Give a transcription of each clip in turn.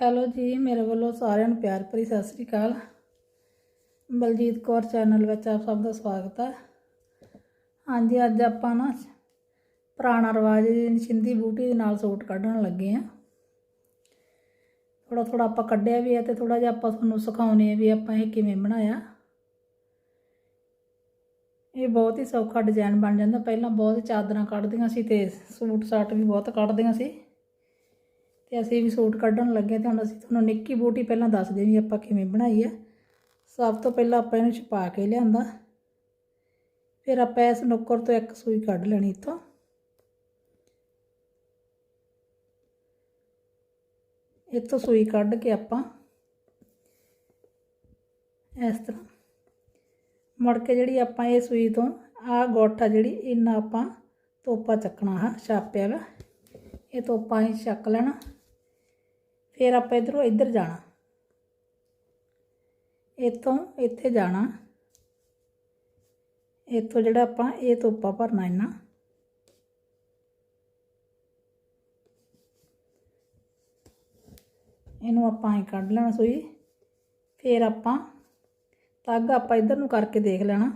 Hello ਜੀ, ਮੇਰੇ ਵੱਲੋਂ ਸਾਰਿਆਂ ਨੂੰ ਪਿਆਰ ਭਰੀ ਸਤਿ ਸ੍ਰੀ ਅਕਾਲ। ਬਲਜੀਤ ਕੌਰ ਚੈਨਲ ਵਿੱਚ ਆਪ ਸਭ ਦਾ ਸਵਾਗਤ ਹੈ ਹਾਂਜੀ, ਅੱਜ ਆਪਾਂ ਨਾ ਪੁਰਾਣਾ ਰਿਵਾਜ ਦੀ ਸਿੰਧੀ ਬੂਟੀ ਦੇ ਨਾਲ ਸੂਟ ਕੱਢਣ ਲੱਗੇ ਆ। ਥੋੜਾ ਥੋੜਾ ਆਪਾਂ ਕੱਢਿਆ ਵੀ ਹੈ ਤੇ ਥੋੜਾ ਜਿਹਾ ਆਪਾਂ ਤੁਹਾਨੂੰ ਸਿਖਾਉਨੇ ਆ ਵੀ ਆਪਾਂ ਇਹ ਕਿਵੇਂ ਬਣਾਇਆ। ਇਹ ਬਹੁਤ ਹੀ ਸੌਖਾ ਡਿਜ਼ਾਈਨ ਬਣ ਜਾਂਦਾ। ਪਹਿਲਾਂ ਬਹੁਤ ਚਾਦਰਾਂ ਕੱਢਦੀਆਂ ਸੀ ਤੇ ਸੂਟ ਸਾਟ ਵੀ ਬਹੁਤ ਕੱਢਦੀਆਂ ਸੀ। ਤੇ ਅਸੀਂ ਵੀ ਸੂਟ ਕੱਢਣ ਲੱਗੇ ਤੇ ਹੁਣ ਅਸੀਂ ਤੁਹਾਨੂੰ ਨਿੱਕੀ ਬੂਟੀ ਪਹਿਲਾਂ ਦੱਸਦੇ ਵੀ ਆਪਾਂ ਕਿਵੇਂ ਬਣਾਈ ਹੈ ਸਭ ਤੋਂ ਪਹਿਲਾਂ ਆਪਾਂ ਇਹਨੂੰ ਛਪਾ ਕੇ ਲਿਆਂਦਾ। ਫਿਰ ਆਪਾਂ ਇਸ ਨੁੱਕਰ ਤੋਂ ਇੱਕ ਸੂਈ ਕੱਢ ਲੈਣੀ ਇੱਥੋਂ। ਇੱਥੋਂ ਸੂਈ ਕੱਢ ਕੇ ਆਪਾਂ ਇਸ ਤਰ੍ਹਾਂ ਮੁੜ ਕੇ ਜਿਹੜੀ ਆਪਾਂ ਇਹ ਸੂਈ ਤੋਂ ਆਹ ਗੋਠਾ ਜਿਹੜੀ ਇਹਨਾਂ ਆਪਾਂ ਤੋਪਾ ਚੱਕਣਾ ਹੈ, ਛਾਪਿਆ ਵਾ, ਇਹ ਤੋਪਾ ਹੀ ਚੱਕ ਲੈਣਾ। ਫਿਰ ਆਪਾਂ ਇਧਰੋਂ ਇੱਧਰ ਜਾਣਾ। ਇੱਥੋਂ ਇੱਥੇ ਜਾਣਾ। ਇੱਥੋਂ ਜਿਹੜਾ ਆਪਾਂ ਇਹ ਤੋਪਾ ਭਰਨਾ ਇਹਨਾਂ ਇਹਨੂੰ ਆਪਾਂ ਐਂ ਕੱਢ ਲੈਣਾ ਸੂਈ। ਫਿਰ ਆਪਾਂ ਤੱਗ ਆਪਾਂ ਇਧਰ ਨੂੰ ਕਰਕੇ ਦੇਖ ਲੈਣਾ।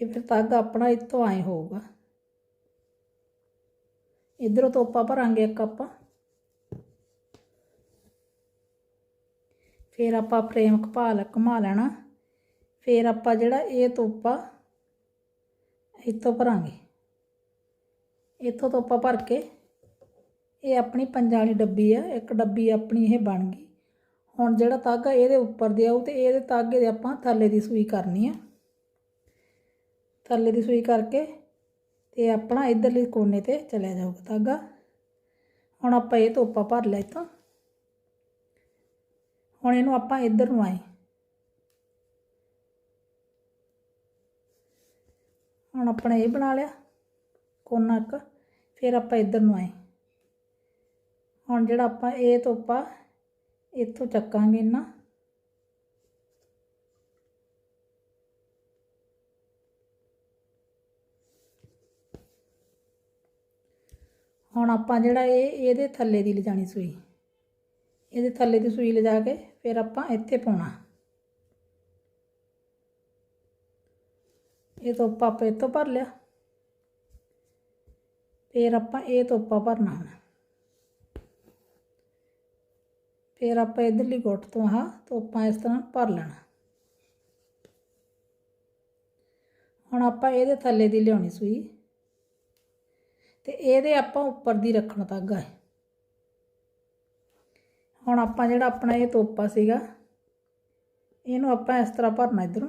ਇਹ ਫਿਰ ਤੱਗ ਆਪਣਾ ਇੱਥੋਂ ਐਂ ਹੋਊਗਾ। ਇਧਰੋਂ ਤੋਪਾ ਭਰਾਂਗੇ ਇੱਕ ਆਪਾਂ। ਫਿਰ ਆਪਾਂ ਫਰੇਮ ਘਪਾ ਲ ਘੁਮਾ ਲੈਣਾ। ਫਿਰ ਆਪਾਂ ਜਿਹੜਾ ਇਹ ਤੋਪਾ ਇੱਥੋਂ ਭਰਾਂਗੇ। ਇੱਥੋਂ ਤੋਪਾ ਭਰ ਕੇ, ਇਹ ਆਪਣੀ ਪੰਜਾਂ ਵਾਲੀ ਡੱਬੀ ਆ, ਇੱਕ ਡੱਬੀ ਆਪਣੀ ਇਹ ਬਣ ਗਈ। ਹੁਣ ਜਿਹੜਾ ਤਾਗਾ ਇਹਦੇ ਉੱਪਰ ਦੇ ਆਉ ਤੇ ਇਹਦੇ ਤਾਗੇ ਦੇ ਆਪਾਂ ਥੱਲੇ ਦੀ ਸੂਈ ਕਰਨੀ ਆ। ਥੱਲੇ ਦੀ ਸੂਈ ਕਰਕੇ ਤੇ ਆਪਣਾ ਇਧਰਲੇ ਕੋਨੇ ਤੇ ਚਲਿਆ ਜਾਊਗਾ ਤਾਗਾ। ਹੁਣ ਆਪਾਂ ਇਹ ਤੋਪਾ ਭਰ ਲਿਆ ਇੱਥੋਂ। ਹੁਣ ਇਹਨੂੰ ਆਪਾਂ ਇੱਧਰ ਨੂੰ ਆਏ। ਹੁਣ ਆਪਣਾ ਇਹ ਬਣਾ ਲਿਆ, ਕੋਨਾ ਇੱਕ, ਫਿਰ ਆਪਾਂ ਇੱਧਰ ਨੂੰ ਆਏ। ਹੁਣ ਜਿਹੜਾ ਆਪਾਂ ਇਹ ਤੋਪਾ ਇੱਥੋਂ ਚੱਕਾਂਗੇ ਨਾ ਹੁਣ ਆਪਾਂ ਜਿਹੜਾ ਇਹ, ਇਹਦੇ ਥੱਲੇ ਦੀ ਲਿਜਾਣੀ ਸੂਈ। ਇਹਦੇ ਥੱਲੇ ਦੀ ਸੂਈ ਲਿਜਾ ਕੇ ਫਿਰ ਆਪਾਂ ਇੱਥੇ ਪਾਉਣਾ। ਇਹ ਤੋਪਾ ਆਪਾਂ ਇੱਥੋਂ ਭਰ ਲਿਆ। ਫਿਰ ਆਪਾਂ ਇਹ ਤੋਪਾ ਭਰਨਾ ਹੁਣ। ਫਿਰ ਆਪਾਂ ਇਧਰਲੀ ਗੁੱਟ ਤੋਂ ਆਹ ਤੋਪਾ ਇਸ ਤਰ੍ਹਾਂ ਭਰ ਲੈਣਾ। ਹੁਣ ਆਪਾਂ ਇਹਦੇ ਥੱਲੇ ਦੀ ਲਿਆਉਣੀ ਸੂਈ। ਤੇ ਇਹਦੇ ਆਪਾਂ ਉੱਪਰ ਦੀ ਰੱਖਣਾ ਤਾਗਾ ਹੈ ਹੁਣ ਆਪਾਂ ਜਿਹੜਾ ਆਪਣਾ ਇਹ ਤੋਪਾ ਸੀਗਾ, ਇਹਨੂੰ ਆਪਾਂ ਇਸ ਤਰ੍ਹਾਂ ਭਰਨਾ ਇਧਰੋਂ।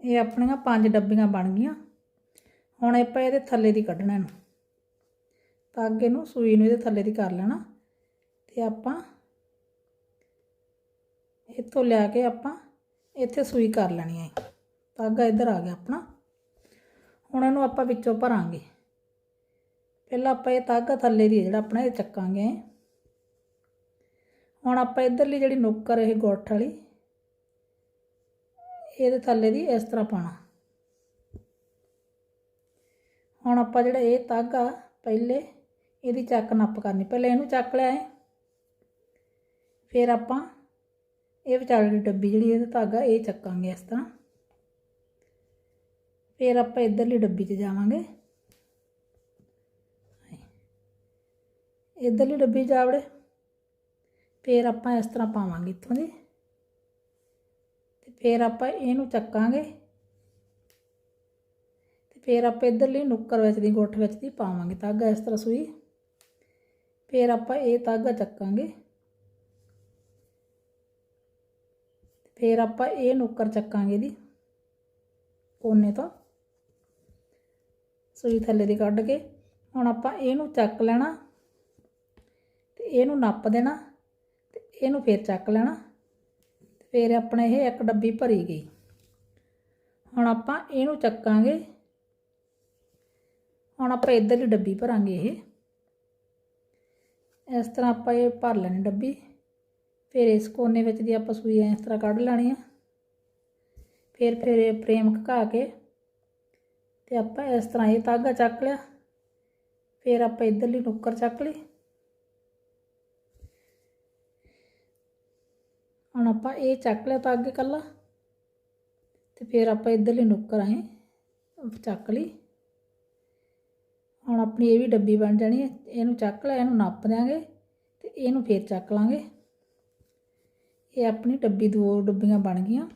ਇਹ ਆਪਣੀਆਂ ਪੰਜ ਡੱਬੀਆਂ ਬਣ ਗਈਆਂ। ਹੁਣ ਆਪਾਂ ਇਹਦੇ ਥੱਲੇ ਦੀ ਕੱਢਣਾ ਇਹਨੂੰ। ਤਾਗੇ ਨੂੰ ਸੂਈ ਨੂੰ ਇਹਦੇ ਥੱਲੇ ਦੀ ਕਰ ਲੈਣਾ। ਤੇ ਆਪਾਂ ਇੱਥੋਂ ਲਿਆ ਕੇ ਆਪਾਂ ਇੱਥੇ ਸੂਈ ਕਰ ਲੈਣੀ ਹੈ। ਧਾਗਾ ਇੱਧਰ ਆ ਗਿਆ ਆਪਣਾ। ਹੁਣ ਇਹਨੂੰ ਆਪਾਂ ਵਿੱਚੋਂ ਭਰਾਂਗੇ। ਪਹਿਲਾਂ ਆਪਾਂ ਇਹ ਤਾਗਾ ਥੱਲੇ ਦੀ ਜਿਹੜਾ ਆਪਣਾ ਇਹ ਚੱਕਾਂਗੇ। ਹੁਣ ਆਪਾਂ ਇਧਰਲੀ ਜਿਹੜੀ ਨੁੱਕਰ ਇਹ ਗੋਠ ਵਾਲੀ, ਇਹਦੇ ਥੱਲੇ ਦੀ ਇਸ ਤਰ੍ਹਾਂ ਪਾਣਾ ਹੁਣ ਆਪਾਂ ਜਿਹੜਾ ਇਹ ਤਾਗਾ ਪਹਿਲੇ ਇਹਦੀ ਚੱਕ ਨੱਪ ਕਰਨੀ। ਪਹਿਲਾਂ ਇਹਨੂੰ ਚੱਕ ਲਿਆ ਹੈ ਫਿਰ ਆਪਾਂ ਇਹ ਵਿਚਾਲੇ ਡੱਬੀ ਜਿਹੜੀ ਇਹਦਾ ਧਾਗਾ ਇਹ ਚੱਕਾਂਗੇ ਇਸ ਤਰ੍ਹਾਂ। ਫਿਰ ਆਪਾਂ ਇਧਰਲੀ ਡੱਬੀ 'ਚ ਜਾਵਾਂਗੇ। ਇਧਰਲੀ ਡੱਬੀ ਜਾਵੜੇ ਫਿਰ ਆਪਾਂ ਇਸ ਤਰ੍ਹਾਂ ਪਾਵਾਂਗੇ ਇੱਥੋਂ ਦੀ। ਤੇ ਫਿਰ ਆਪਾਂ ਇਹਨੂੰ ਚੱਕਾਂਗੇ। ਤੇ ਫਿਰ ਆਪਾਂ ਇਧਰਲੀ ਨੁੱਕਰ ਵਿੱਚ ਦੀ, ਗੁੱਠ ਵਿੱਚ ਦੀ ਪਾਵਾਂਗੇ ਤਾਗਾ ਇਸ ਤਰ੍ਹਾਂ ਸੂਈ। ਫਿਰ ਆਪਾਂ ਇਹ ਤਾਗਾ ਚੱਕਾਂਗੇ। ਫਿਰ ਆਪਾਂ ਇਹ ਨੁੱਕਰ ਚੱਕਾਂਗੇ ਦੀ ਕੋਨੇ ਤੋਂ। ਸੂਈ ਥੱਲੇ ਦੀ ਕੱਢ ਕੇ। ਹੁਣ ਆਪਾਂ ਇਹਨੂੰ ਚੱਕ ਲੈਣਾ। ਇਹਨੂੰ ਨੱਪ ਦੇਣਾ ਤੇ ਇਹਨੂੰ ਫਿਰ ਚੱਕ ਲੈਣਾ ਤੇ ਫਿਰ ਆਪਣੇ ਇਹ ਇੱਕ ਡੱਬੀ ਭਰੀ ਗਈ। ਹੁਣ ਆਪਾਂ ਇਹਨੂੰ ਚੱਕਾਂਗੇ। ਹੁਣ ਆਪਾਂ ਇੱਧਰਲੀ ਡੱਬੀ ਭਰਾਂਗੇ ਇਹ। ਇਸ ਤਰ੍ਹਾਂ ਆਪਾਂ ਇਹ ਭਰ ਲੈਣੀ ਡੱਬੀ। ਫਿਰ ਇਸ ਕੋਨੇ ਵਿੱਚ ਦੀ ਆਪਾਂ ਸੂਈ ਇਸ ਤਰ੍ਹਾਂ ਕੱਢ ਲੈਣੀ ਆ। ਫਿਰ ਫਿਰ ਇਹ ਫਰੇਮ ਘਾ ਕੇ ਤੇ ਆਪਾਂ ਇਸ ਤਰ੍ਹਾਂ ਇਹ ਤਾਗਾ ਚੱਕ ਲਿਆ। ਫਿਰ ਆਪਾਂ ਇਧਰਲੀ ਨੁੱਕਰ ਚੱਕ ਲਈ। ਹੁਣ ਆਪਾਂ ਇਹ ਚੱਕ ਲਿਆ ਤਾਂ ਅੱਗੇ ਕੱਲਾ ਤੇ ਫਿਰ ਆਪਾਂ ਇਧਰਲੀ ਨੁੱਕਰ ਆਏ, ਚੱਕ ਲਈ। ਹੁਣ ਆਪਣੀ ਇਹ ਵੀ ਡੱਬੀ ਬਣ ਜਾਣੀ ਹੈ, ਇਹਨੂੰ ਚੱਕ ਲਿਆ ਇਹਨੂੰ ਨੱਪ ਦਿਆਂਗੇ ਤੇ ਇਹਨੂੰ ਫੇਰ ਚੱਕ ਲਾਂਗੇ। ਇਹ ਆਪਣੀ ਡੱਬੀ ਦੋ ਡੱਬੀਆਂ ਬਣ ਗਈਆਂ।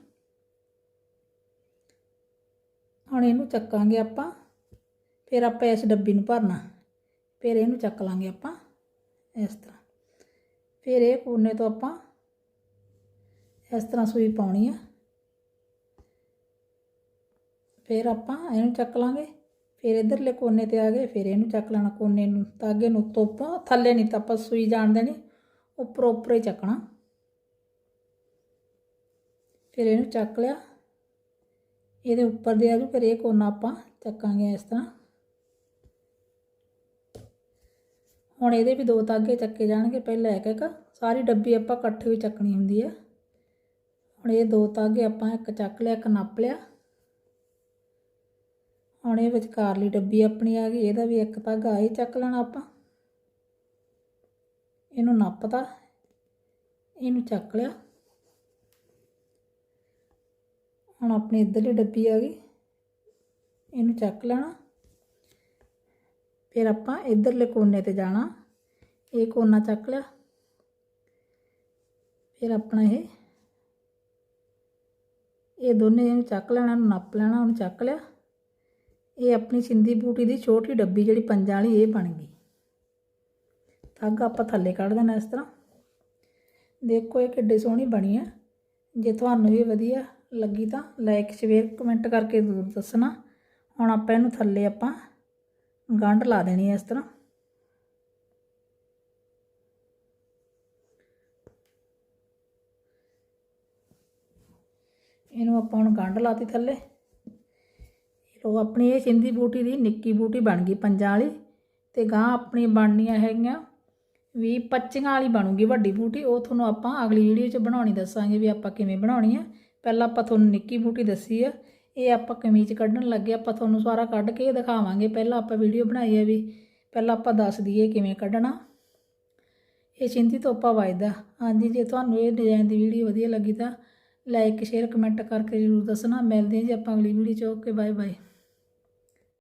ਹੁਣ ਇਹਨੂੰ ਚੱਕਾਂਗੇ ਆਪਾਂ, ਫਿਰ ਆਪਾਂ ਇਸ ਡੱਬੀ ਨੂੰ ਭਰਨਾ, ਫਿਰ ਇਹਨੂੰ ਚੱਕ ਲਾਂਗੇ ਆਪਾਂ, ਇਸ ਤਰ੍ਹਾਂ। ਫਿਰ ਇਹ ਕੋਨੇ ਤੋਂ ਆਪਾਂ ਇਸ ਤਰ੍ਹਾਂ ਸੂਈ ਪਾਉਣੀ ਆ। ਫਿਰ ਆਪਾਂ ਇਹਨੂੰ ਚੱਕ ਲਾਂਗੇ। ਫਿਰ ਇਧਰਲੇ ਕੋਨੇ ਤੇ ਆ ਗਏ। ਫਿਰ ਇਹਨੂੰ ਚੱਕ ਲੈਣਾ ਕੋਨੇ ਨੂੰ ਤਾਗੇ ਨੂੰ ਉੱਤੋਂ ਥੱਲੇ ਨਹੀਂ ਤਾਂ ਆਪਾਂ ਸੂਈ ਜਾਣ ਦੇਣੀ। ਉੱਪਰ ਉੱਪਰ ਹੀ ਚੱਕਣਾ। ਫਿਰ ਇਹਨੂੰ ਚੱਕ ਲਿਆ। ਇਹਦੇ ਉੱਪਰ ਦੇ ਆਜੂ ਫਿਰ ਇਹ ਕੋਨਾ ਆਪਾਂ ਚੱਕਾਂਗੇ ਇਸ ਤਰ੍ਹਾਂ। ਹੁਣ ਇਹਦੇ ਵੀ ਦੋ ਤਾਗੇ ਚੱਕੇ ਜਾਣਗੇ। ਪਹਿਲਾਂ ਇੱਕ ਇੱਕ ਸਾਰੀ ਡੱਬੀ ਆਪਾਂ ਇਕੱਠੇ ਵੀ ਚੱਕਣੀ ਹੁੰਦੀ ਹੈ ਹੁਣ ਇਹ ਦੋ ਤਾਗੇ ਆਪਾਂ ਇੱਕ ਚੱਕ ਲਿਆ, ਇੱਕ ਨੱਪ ਲਿਆ। ਹੁਣ ਇਹ ਵਿਚਕਾਰਲੀ ਡੱਬੀ ਆਪਣੀ ਆ ਗਈ, ਇਹਦਾ ਵੀ ਇੱਕ ਤਾਗਾ ਇਹ ਚੱਕ ਲੈਣਾ ਆਪਾਂ। ਇਹਨੂੰ ਨੱਪਤਾ, ਇਹਨੂੰ ਚੱਕ ਲਿਆ। ਹੁਣ ਆਪਣੀ ਇੱਧਰਲੀ ਡੱਬੀ ਆ ਗਈ, ਇਹਨੂੰ ਚੱਕ ਲੈਣਾ। ਫਿਰ ਆਪਾਂ ਇੱਧਰਲੇ ਕੋਨੇ ਤੇ ਜਾਣਾ, ਇਹ ਕੋਨਾ ਚੱਕ ਲਿਆ। ਫਿਰ ਆਪਣਾ ਇਹ ਇਹ ਦੋਨੇ ਇਹਨੂੰ ਚੱਕ ਲੈਣਾ, ਇਹਨੂੰ ਨੱਪ ਲੈਣਾ, ਉਹਨੂੰ ਚੱਕ ਲਿਆ। ਇਹ ਆਪਣੀ ਸਿੰਧੀ ਬੂਟੀ ਦੀ ਛੋਟੀ ਡੱਬੀ ਜਿਹੜੀ ਪੰਜਾਂ ਵਾਲੀ, ਇਹ ਬਣ ਗਈ। ਧਾਗਾ ਆਪਾਂ ਥੱਲੇ ਕੱਢ ਦੇਣਾ ਇਸ ਤਰ੍ਹਾਂ। ਦੇਖੋ ਇਹ ਕਿੱਡੀ ਸੋਹਣੀ ਬਣੀ ਹੈ। ਜੇ ਤੁਹਾਨੂੰ ਵੀ ਵਧੀਆ ਲੱਗੀ ਤਾਂ ਲਾਈਕ ਸ਼ੇਅਰ ਕਮੈਂਟ ਕਰਕੇ ਜ਼ਰੂਰ ਦੱਸਣਾ। ਹੁਣ ਆਪਾਂ ਇਹਨੂੰ ਥੱਲੇ ਆਪਾਂ ਗੰਢ ਲਾ ਦੇਣੀ ਹੈ ਇਸ ਤਰ੍ਹਾਂ। ਇਹਨੂੰ ਆਪਾਂ ਹੁਣ ਗੰਢ ਲਾਤੀ ਥੱਲੇ। ਲੋ ਆਪਣੀ ਇਹ ਸਿੰਧੀ ਬੂਟੀ ਦੀ ਨਿੱਕੀ ਬੂਟੀ ਬਣ ਗਈ ਪੰਜਾਂ ਵਾਲੀ ਤੇ ਗਾਂ ਆਪਣੀ ਬਣਨੀਆਂ ਹੈਗੀਆਂ ਵੀ 25 ਵਾਲੀ ਬਣੂਗੀ ਵੱਡੀ ਬੂਟੀ। ਉਹ ਤੁਹਾਨੂੰ ਆਪਾਂ ਅਗਲੀ ਵੀਡੀਓ 'ਚ ਬਣਾਉਣੀ ਦੱਸਾਂਗੇ ਵੀ ਆਪਾਂ ਕਿਵੇਂ ਬਣਾਉਣੀ ਆ। ਪਹਿਲਾਂ ਆਪਾਂ ਤੁਹਾਨੂੰ ਨਿੱਕੀ ਬੂਟੀ ਦੱਸੀ ਆ। ਇਹ ਆਪਾਂ ਕਮੀਜ਼ ਕੱਢਣ ਲੱਗੇ ਆਪਾਂ ਤੁਹਾਨੂੰ ਸਾਰਾ ਕੱਢ ਕੇ ਦਿਖਾਵਾਂਗੇ। ਪਹਿਲਾਂ ਆਪਾਂ ਵੀਡੀਓ ਬਣਾਈ ਹੈ ਵੀ ਪਹਿਲਾਂ ਆਪਾਂ ਦੱਸ ਦਈਏ ਕਿਵੇਂ ਕੱਢਣਾ। ਇਹ ਸਿੰਧੀ ਤੋਂ ਆਪਾਂ ਵਾਇਦਾ ਹਾਂਜੀ, ਜੇ ਤੁਹਾਨੂੰ ਇਹ ਡਿਜ਼ਾਈਨ ਦੀ ਵੀਡੀਓ ਵਧੀਆ ਲੱਗੀ ਤਾਂ ਲਾਈਕ ਸ਼ੇਅਰ ਕਮੈਂਟ ਕਰਕੇ ਜ਼ਰੂਰ ਦੱਸਣਾ। ਮਿਲਦੇ ਹਾਂ ਜੀ ਆਪਾਂ ਅਗਲੀ ਵੀਡੀਓ 'ਚ। Okay bye bye